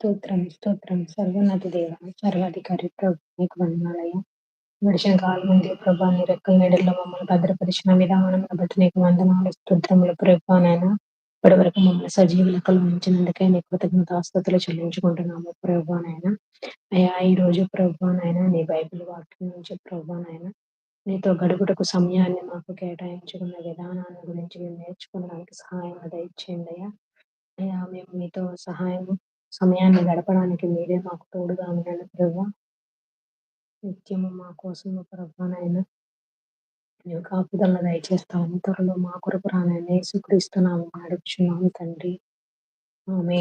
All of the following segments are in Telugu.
స్తోత్రం స్తోత్రం. సర్వోన్నత దేవ సర్వాధికారి ప్రభు మీకు వందనాలయ్యా. గడిచిన కాలం ఉంది ప్రభా నీ రెక్కల నీడల్లో మమ్మల్ని భద్రపరిచిన విధానం బట్టి నీకు వందనాలు స్తోత్రములు ప్రభా నాయన. ఇప్పటి వరకు మమ్మల్ని సజీవ లెక్కలు ఉంచినందుకే కృతజ్ఞత కృతజ్ఞతాస్తుతులు చెల్లించుకుంటున్నాము ప్రభా నాయన. అయ్యా ఈ రోజు ప్రభా నాయన నీ బైబిల్ వాక్యం నుంచి ప్రభా నాయన నీతో గడుపుటకు సమయాన్ని మాకు కేటాయించుకున్న విధానాన్ని గురించి మేము నేర్చుకోవడానికి సహాయం దయచేయండి అయ్యా. అయ్యా మేము మీతో సహాయం సమయాన్ని గడపడానికి మీరే మాకు తోడుగా ఉండండి ప్రభా. నిత్యము మా కోసం ప్రభానైనా నీవు కాపుదల దయచేస్తాము. త్వరలో మా కొరకు రానైనా యేసుక్రీస్తున్నాము నడుపుచున్నాం తండ్రి. ఆమె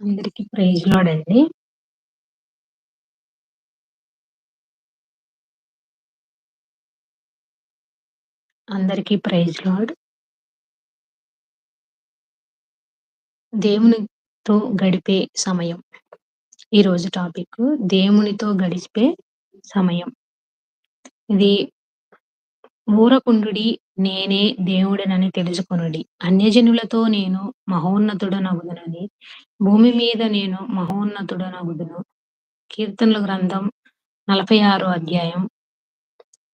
అందరికీ ప్రైజ్ లాడండి. అందరికీ ప్రైజ్ లాడ్. దేవునితో గడిపే సమయం. ఈరోజు టాపిక్ దేవునితో గడిపే సమయం. ఇది ఊరకుండుడి నేనే దేవుడనని తెలుసుకొనుడి. అన్యజనులతో నేను మహోన్నతుడనగుదునని భూమి మీద నేను మహోన్నతుడనగుదును. కీర్తనల గ్రంథం నలభై ఆరో అధ్యాయం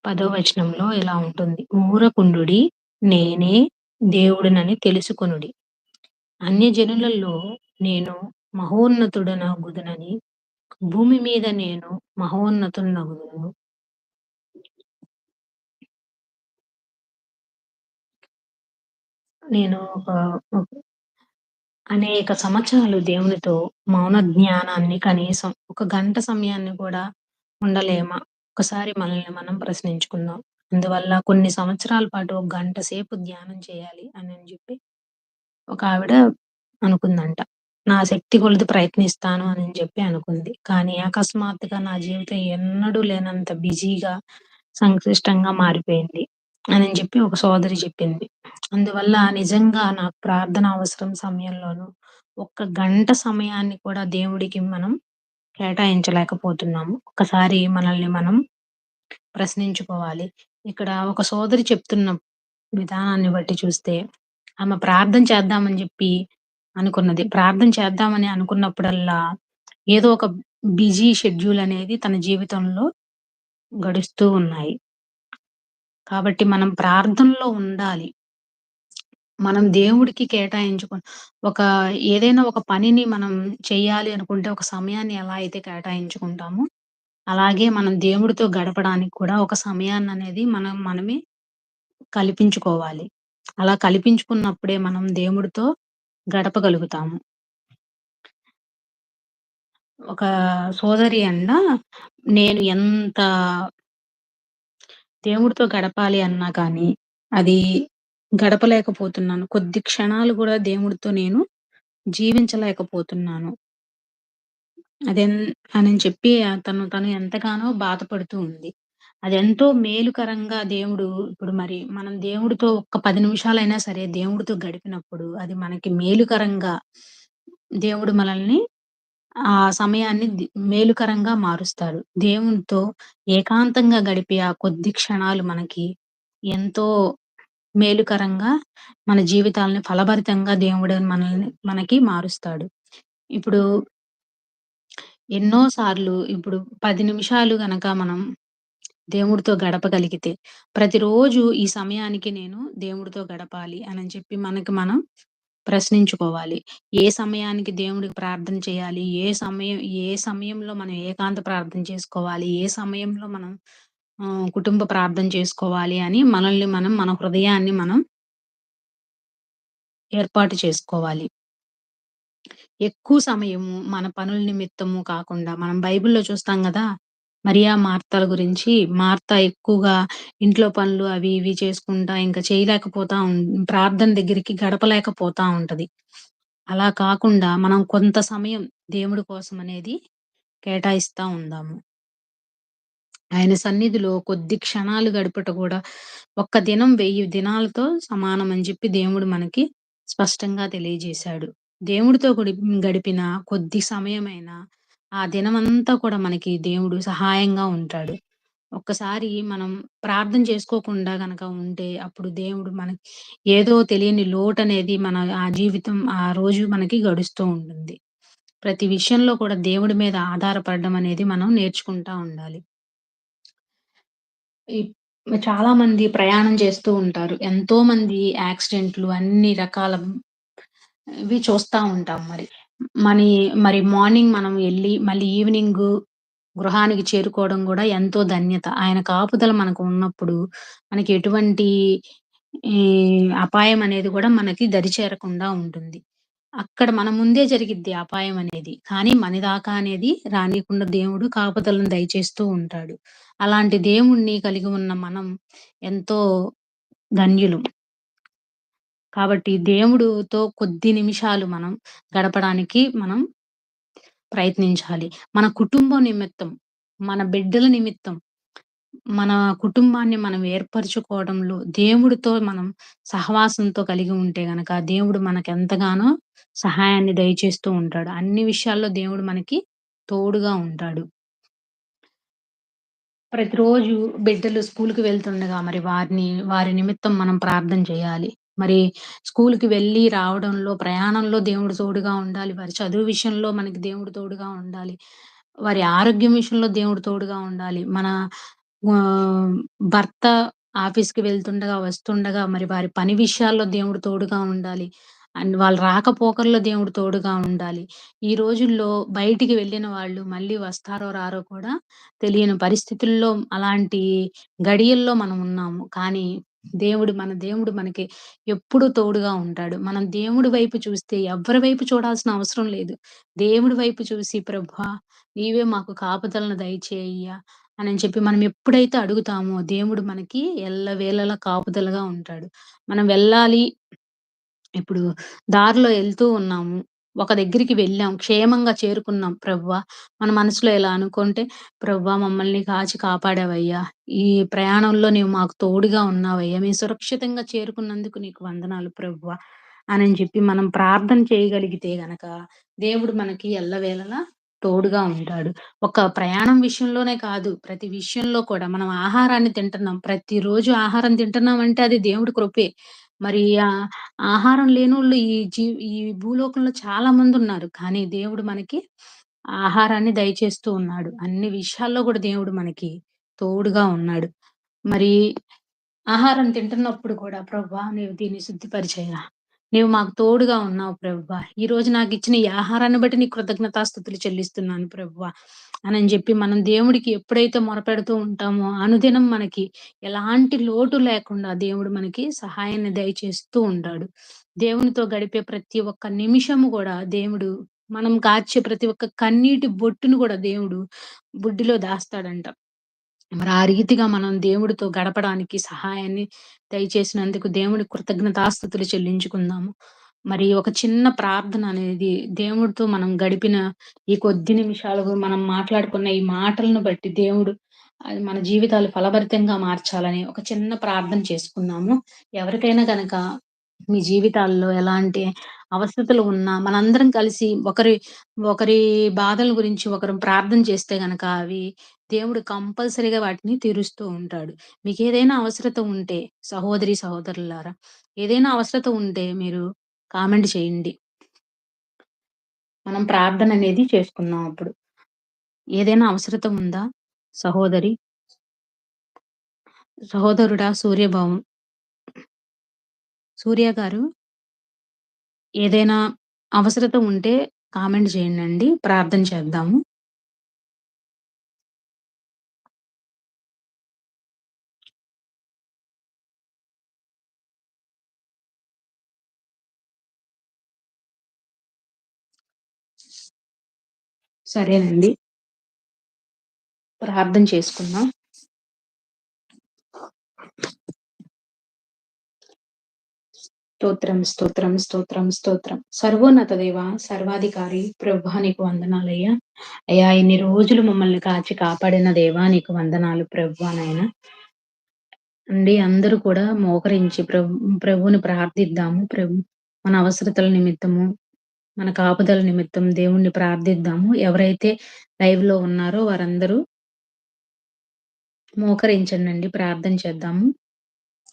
పదో వచనంలో ఇలా ఉంటుంది. ఊరకుండుడి నేనే దేవుడినని తెలుసుకొనుడి. అన్య జనులలో నేను మహోన్నతుడనగుదునని భూమి మీద నేను మహోన్నతుడనగుదును. నేను ఒక అనేక సంవత్సరాలు దేవునితో మౌన జ్ఞానాన్ని కనీసం ఒక గంట సమయాన్ని కూడా ఉండలేమా? ఒకసారి మనల్ని మనం ప్రశ్నించుకుందాం. అందువల్ల కొన్ని సంవత్సరాల పాటు ఒక గంట సేపు ధ్యానం చేయాలి అని చెప్పి ఒక ఆవిడ అనుకుందంట. నా శక్తి కొలది ప్రయత్నిస్తాను అని చెప్పి అనుకుంది. కానీ అకస్మాత్తుగా నా జీవితం ఎన్నడూ లేనంత బిజీగా సంక్లిష్టంగా మారిపోయింది అని చెప్పి ఒక సోదరి చెప్పింది. అందువల్ల నిజంగా నాకు ప్రార్థన అవసరం సమయంలోను ఒక్క గంట సమయాన్ని కూడా దేవుడికి మనం కేటాయించలేకపోతున్నాము. ఒకసారి మనల్ని మనం ప్రశ్నించుకోవాలి. ఇక్కడ ఒక సోదరి చెప్తున్న విధానాన్ని బట్టి చూస్తే ఆమె ప్రార్థన చేద్దామని చెప్పి అనుకున్నది. ప్రార్థన చేద్దామని అనుకున్నప్పుడల్లా ఏదో ఒక బిజీ షెడ్యూల్ అనేది తన జీవితంలో గడుస్తూ ఉన్నాయి. కాబట్టి మనం ప్రార్థనలో ఉండాలి. మనం దేవుడికి కేటాయించుకొని ఒక ఏదైనా ఒక పనిని మనం చేయాలి అనుకుంటే ఒక సమయాన్ని ఎలా అయితే కేటాయించుకుంటామో అలాగే మనం దేవుడితో గడపడానికి కూడా ఒక సమయాన్ని అనేది మనం మనమే కల్పించుకోవాలి. అలా కల్పించుకున్నప్పుడే మనం దేవుడితో గడపగలుగుతాము. ఒక సోదరి అన్న నేను ఎంత దేవుడితో గడపాలి అన్నా కానీ అది గడపలేకపోతున్నాను. కొద్ది క్షణాలు కూడా దేవుడితో నేను జీవించలేకపోతున్నాను. అదెన్ అని చెప్పి తను తను ఎంతగానో బాధపడుతూ ఉంది. అది ఎంతో మేలుకరంగా దేవుడు ఇప్పుడు మరి మనం దేవుడితో ఒక్క పది నిమిషాలైనా సరే దేవుడితో గడిపినప్పుడు అది మనకి మేలుకరంగా దేవుడు మనల్ని ఆ సమయాన్ని మేలుకరంగా మారుస్తాడు. దేవునితో ఏకాంతంగా గడిపే ఆ కొద్ది క్షణాలు మనకి ఎంతో మేలుకరంగా మన జీవితాలని ఫలభరితంగా దేవుడు మనల్ని మనకి మారుస్తాడు. ఇప్పుడు ఎన్నో సార్లు ఇప్పుడు పది నిమిషాలు గనక మనం దేవుడితో గడపగలిగితే ప్రతిరోజు ఈ సమయానికి నేను దేవుడితో గడపాలి అని చెప్పి మనకి మనం ప్రశ్నించుకోవాలి. ఏ సమయానికి దేవుడికి ప్రార్థన చేయాలి? ఏ సమయం ఏ సమయంలో మనం ఏకాంత ప్రార్థన చేసుకోవాలి? ఏ సమయంలో మనం కుటుంబ ప్రార్థన చేసుకోవాలి అని మనల్ని మనం మన హృదయాన్ని మనం ఏర్పాటు చేసుకోవాలి. ఎక్కువ సమయము మన పనుల నిమిత్తము కాకుండా మనం బైబిల్లో చూస్తాం కదా మరియా మార్తల గురించి. మార్త ఎక్కువగా ఇంట్లో పనులు అవి ఇవి చేసుకుంటా ఇంకా చేయలేకపోతా ప్రార్థన దగ్గరికి గడపలేకపోతా ఉంటది. అలా కాకుండా మనం కొంత సమయం దేవుడి కోసం అనేది కేటాయిస్తా ఉందాము. ఆయన సన్నిధిలో కొద్ది క్షణాలు గడుపుట కూడా ఒక్క దినం వెయ్యి దినాలతో సమానం అని చెప్పి దేవుడు మనకి స్పష్టంగా తెలియజేశాడు దేవుడితో గడిపిన కొద్ది సమయమైన ఆ దినమంతా కూడా మనకి దేవుడు సహాయంగా ఉంటాడు ఒక్కసారి మనం ప్రార్థన చేసుకోకుండా గనక ఉంటే, అప్పుడు దేవుడు మనకి ఏదో తెలియని లోటు అనేది మన ఆ జీవితం ఆ రోజు మనకి గడుస్తూ ఉంటుంది. ప్రతి విషయంలో కూడా దేవుడి మీద ఆధారపడడం అనేది మనం నేర్చుకుంటా ఉండాలి. ఇప్ చాలా మంది ప్రయాణం చేస్తూ ఉంటారు. ఎంతోమంది యాక్సిడెంట్లు అన్ని రకాల ఇవి చూస్తా ఉంటాం మరి. మరి మరి మార్నింగ్ మనం ఎళ్ళి మళ్ళీ ఈవినింగు గృహానికి చేరుకోవడం గూడా ఎంతో ధన్యత. ఆయన కాపుదల మనకు ఉన్నప్పుడు మనకి ఎటువంటి ఈ అపాయం అనేది గూడా మనకి దరిచేరకుండా ఉంటుంది. అక్కడ మన ముందే జరిగిద్ది అపాయం అనేది. కానీ మన దాకా అనేది రానీయకుండా దేవుడు కాపుదలను దయచేస్తూ ఉంటాడు. అలాంటి దేవుడిని కలిగి ఉన్న మనం ఎంతో ధన్యులం. కాబట్టి దేవుడుతో కొద్ది నిమిషాలు మనం గడపడానికి మనం ప్రయత్నించాలి. మన కుటుంబం నిమిత్తం, మన బిడ్డల నిమిత్తం, మన కుటుంబాన్ని మనం ఏర్పరచుకోవడంలో దేవుడితో మనం సహవాసంతో కలిగి ఉంటే గనక దేవుడు మనకెంతగానో సహాయాన్ని దయచేస్తూ ఉంటాడు. అన్ని విషయాల్లో దేవుడు మనకి తోడుగా ఉంటాడు. ప్రతిరోజు బిడ్డలు స్కూల్‌కి వెళ్తుండగా మరి వారిని వారి నిమిత్తం మనం ప్రార్థన చేయాలి. మరి స్కూల్‌కి వెళ్ళి రావడంలో, ప్రయాణంలో దేవుడు తోడుగా ఉండాలి. వారి చదువు విషయంలో మనకి దేవుడు తోడుగా ఉండాలి. వారి ఆరోగ్యం విషయంలో దేవుడు తోడుగా ఉండాలి. మన ఆహ్, భర్త ఆఫీస్‌కి వెళ్తుండగా, వస్తుండగా మరి వారి పని విషయాల్లో దేవుడు తోడుగా ఉండాలి. అండ్ వాళ్ళు రాకపోకల్లో దేవుడు తోడుగా ఉండాలి. ఈ రోజుల్లో బయటికి వెళ్ళిన వాళ్ళు మళ్ళీ వస్తారో రారో కూడా తెలియని పరిస్థితుల్లో అలాంటి గడియల్లో మనం ఉన్నాము. కానీ దేవుడు మన దేవుడు మనకి ఎప్పుడు తోడుగా ఉంటాడు. మనం దేవుడి వైపు చూస్తే ఎవ్వరి వైపు చూడాల్సిన అవసరం లేదు. దేవుడి వైపు చూసి ప్రభా నీవే మాకు కాపుదలను దయచేయ్యా అని చెప్పి మనం ఎప్పుడైతే అడుగుతామో దేవుడు మనకి ఎల్లవేళలా కాపుదలుగా ఉంటాడు. మనం వెళ్ళాలి ఇప్పుడు దారిలో వెళ్తూ ఉన్నాము. ఒక దగ్గరికి వెళ్ళాం. క్షేమంగా చేరుకున్నాం ప్రభువా! మన మనసులో ఇలా అనుకుంటే, ప్రభువా! మమ్మల్ని కాచి కాపాడావయ్యా! ఈ ప్రయాణంలో నీవు మాకు తోడుగా ఉన్నావయ్యా! మేము సురక్షితంగా చేరుకున్నందుకు నీకు వందనాలు ప్రభువా! అని చెప్పి మనం ప్రార్థన చేయగలిగితే గనక, దేవుడు మనకి ఎల్లవేళలా తోడుగా ఉంటాడు. ఒక ప్రయాణం విషయంలోనే కాదు, ప్రతి విషయంలో కూడా మనం ఆహారాన్ని తింటున్నాం. ప్రతిరోజు ఆహారం తింటున్నాం అంటే అది దేవుడి కృపే. మరి ఆహారం లేని వాళ్ళు ఈ జీ ఈ భూలోకంలో చాలా మంది ఉన్నారు కానీ దేవుడు మనకి ఆహారాన్ని దయచేస్తూ ఉన్నాడు. అన్ని విషయాల్లో కూడా దేవుడు మనకి తోడుగా ఉన్నాడు. మరి ఆహారం తింటున్నప్పుడు కూడా ప్రభా నీవు దీన్ని శుద్ధిపరిచయ్యా! నీవు మాకు తోడుగా ఉన్నావు ప్రభువ ఈ రోజు నాకు ఇచ్చిన ఈ ఆహారాన్ని బట్టి నీ కృతజ్ఞతాస్థుతులు చెల్లిస్తున్నాను ప్రభా అని చెప్పి మనం దేవుడికి ఎప్పుడైతే మొరపెడుతూ ఉంటామో, అనుదినం మనకి ఎలాంటి లోటు లేకుండా దేవుడు మనకి సహాయాన్ని దయచేస్తూ ఉంటాడు. దేవునితో గడిపే ప్రతి ఒక్క నిమిషము కూడా దేవుడు మనం కాచే ప్రతి ఒక్క కన్నీటి బొట్టును కూడా దేవుడు బుడ్డిలో దాస్తాడంట. మరి ఆ రీతిగా మనం దేవుడితో గడపడానికి సహాయాన్ని దయచేసినందుకు దేవుడి కృతజ్ఞతాస్థుతులు చెల్లించుకుందాము. మరి ఒక చిన్న ప్రార్థన అనేది దేవుడితో మనం గడిపిన ఈ కొద్ది నిమిషాలు మనం మాట్లాడుకున్న ఈ మాటలను బట్టి దేవుడు అది మన జీవితాలు ఫలభరితంగా మార్చాలని ఒక చిన్న ప్రార్థన చేసుకున్నాము ఎవరికైనా గనక మీ జీవితాల్లో ఎలాంటి అవస్థతలు ఉన్నా మనందరం కలిసి ఒకరి ఒకరి బాధల గురించి ఒకరు ప్రార్థన చేస్తే గనక అవి దేవుడు కంపల్సరీగా వాటిని తీరుస్తూ ఉంటాడు. మీకు ఏదైనా అవసరత ఉంటే సహోదరి, సహోదరులారా ఏదైనా అవసరత ఉంటే మీరు కామెంట్ చేయండి. మనం ప్రార్థన అనేది చేసుకుందాం అప్పుడు. ఏదైనా అవసరత ఉందా? సహోదరి? సహోదరుడా సూర్యభావం సూర్య గారు ఏదైనా అవసరత ఉంటే కామెంట్ చేయండండి. ప్రార్థన చేద్దాము. సరేనండి. ప్రార్థన చేసుకుందాం. స్తోత్రం, స్తోత్రం, స్తోత్రం, స్తోత్రం. సర్వోన్నత దేవ, సర్వాధికారి ప్రభువా! నీకు వందనాలయ్యా. అయ్యా ఇన్ని రోజులు మమ్మల్ని కాచి కాపాడిన దేవా నీకు వందనాలు ప్రభువా నాయన. అండి అందరూ కూడా మోకరించి ప్రభు ప్రభువుని ప్రార్థిద్దాము. ప్రభు మన అవసరతల నిమిత్తము, మన కాపుదల నిమిత్తం దేవుణ్ణి ప్రార్థిద్దాము. ఎవరైతే లైవ్‌లో ఉన్నారో వారందరూ మోకరించండండి. ప్రార్థన చేద్దాము.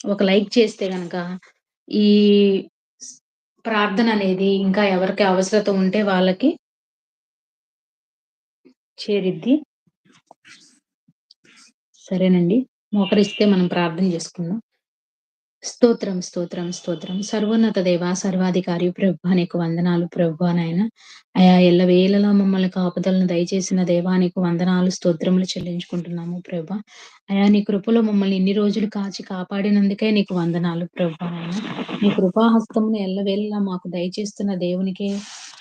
ఒక లైక్ చేస్తే గనక ఈ ప్రార్థన అనేది ఇంకా ఎవరికి అవసరత ఉంటే వాళ్ళకి చేరిద్ది. సరేనండి. మోకరిస్తే మనం ప్రార్థన చేసుకుందాం స్తోత్రం, స్తోత్రం, స్తోత్రం. సర్వోన్నత దేవ, సర్వాధికారి ప్రభు నీకు వందనాలు ప్రభు నాయన. అయా ఎల్లవేళలా మమ్మల్ని కాపుదలను దయచేసిన దేవా నీకు వందనాలు, స్తోత్రములు చెల్లించుకుంటున్నాము ప్రభ అయా నీ కృపలో మమ్మల్ని ఇన్ని రోజులు కాచి కాపాడినందుకే నీకు వందనాలు ప్రభు నాయన. నీ కృపాహస్తమును ఎల్లవేళలా మాకు దయచేస్తున్న దేవునికే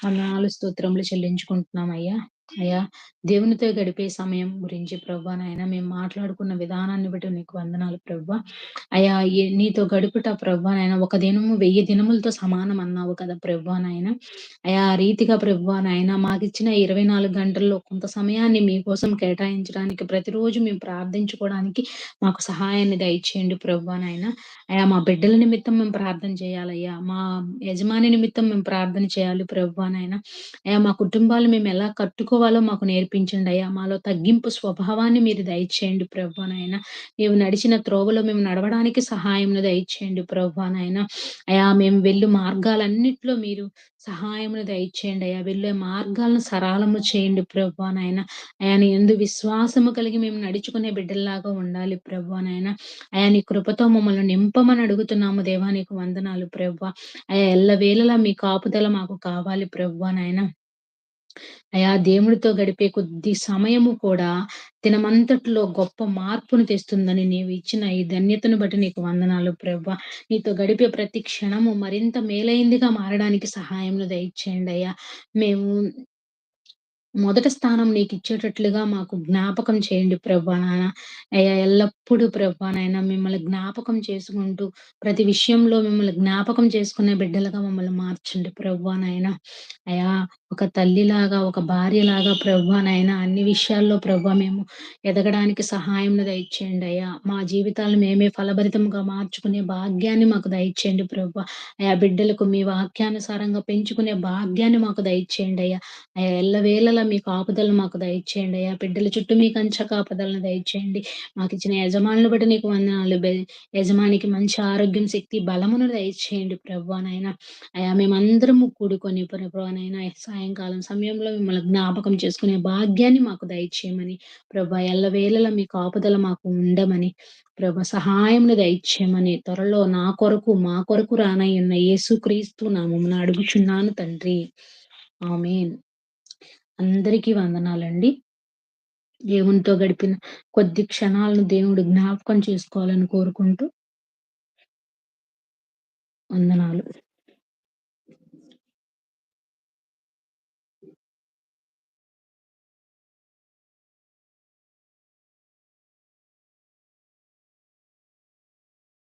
వందనాలు, స్తోత్రములు చెల్లించుకుంటున్నాం అయ్యా అయ్యా దేవునితో గడిపే సమయం గురించి ప్రభా నాయన మేము మాట్లాడుకున్న విధానాన్ని బట్టి నీకు వందనాలు ప్రభా. అయ్యా నీతో గడుపుట ప్రభా నాయన ఒక దినము వెయ్యి దినములతో సమానం అన్నావు కదా ప్రభా నాయన. అయా రీతిగా ప్రభా నాయన మాకిచ్చిన ఇరవై నాలుగు గంటల్లో కొంత సమయాన్ని మీకోసం కేటాయించడానికి ప్రతిరోజు మేము ప్రార్థించుకోవడానికి మాకు సహాయాన్ని దయచేయండి ప్రభా నాయన. అయా మా బిడ్డల నిమిత్తం మేము ప్రార్థన చేయాలయ్యా. మా యజమాని నిమిత్తం మేము ప్రార్థన చేయాలి ప్రభా నాయన. అయా మా కుటుంబాలు మేము ఎలా కట్టుకో కట్టుకోవాలో మాకు నేర్పించండి అయ్యా. మాలో తగ్గింపు స్వభావాన్ని మీరు దయచేయండి ప్రభా నాయన. నీవు నడిచిన త్రోవలో మేము నడవడానికి సహాయమును దయచేయండి ప్రభా నాయన. అయా మేము వెళ్ళు మార్గాలన్నిట్లో మీరు సహాయమును దయచేయండి అయ్యా. వెళ్ళే మార్గాలను సరళము చేయండి ప్రభా నాయన. అయా విశ్వాసము కలిగి మేము నడుచుకునే బిడ్డల్లాగా ఉండాలి ప్రభా నాయన. అయా నీ కృపతో మమ్మల్ని నింపమని అడుగుతున్నాము దేవా నీకు వందనాలు ప్రభా. అయా ఎల్లవేళలా మీ కాపుదల మాకు కావాలి ప్రభా నాయన. అయా దేవుడితో గడిపే కొద్ది సమయము కూడా దినమంతటిలో గొప్ప మార్పును తెస్తుందని నీవు ఇచ్చిన ఈ ధన్యతను బట్టి నీకు వందనాలు ప్రభా. నీతో గడిపే ప్రతి క్షణము మరింత మేలైందిగా మారడానికి సహాయం దయచేయండి అయ్యా. మేము మొదటి స్థానం నీకు ఇచ్చేటట్లుగా మాకు జ్ఞాపకం చేయండి ప్రభా నాయన. అయ్యా ఎల్లప్పుడూ ప్రభా నాయన మిమ్మల్ని జ్ఞాపకం చేసుకుంటూ ప్రతి విషయంలో మిమ్మల్ని జ్ఞాపకం చేసుకునే బిడ్డలుగా మమ్మల్ని మార్చండి ప్రభా నాయన. అయా ఒక తల్లిలాగా, ఒక భార్యలాగా ప్రభా నాయన అన్ని విషయాల్లో ప్రభా మేము ఎదగడానికి సహాయం దయచేయండి అయ్యా. మా జీవితాలను మేమే ఫలభరితంగా మార్చుకునే భాగ్యాన్ని మాకు దయచేయండి ప్రభా. అయా బిడ్డలకు మీ వాక్యానుసారంగా పెంచుకునే భాగ్యాన్ని మాకు దయచేయండి అయ్యా. అయ్యా ఎల్లవేళలా మీ కాపుదలను మాకు దయచేయండి అయ్యా. బిడ్డల చుట్టూ మీ కంచ కాపదలను దయచేయండి. మాకు ఇచ్చిన యజమానులు బట్టి నీకు వందనాలు. యజమానికి మంచి ఆరోగ్యం, శక్తి, బలమును దయచేయండి ప్రభా అయ్యా అయా మేమందరము కూడుకొని ప్రభానైనా సాయంకాలం సమయంలో మిమ్మల్ని జ్ఞాపకం చేసుకునే భాగ్యాన్ని మాకు దయచేయమని ప్రభా ఎల్లవేళలా మీ కాపుదల మాకు ఉండమని ప్రభా సహాయమును దయచేయమని త్వరలో నా కొరకు, మా కొరకు రానయ్యున్న యేసుక్రీస్తు నామమున అడుగుచున్నాను తండ్రి. ఆమెన్ అందరికీ వందనాలండి. దేవునితో గడిపిన కొద్ది క్షణాలను దేవుడు జ్ఞాపకం చేసుకోవాలని కోరుకుంటూ వందనాలు.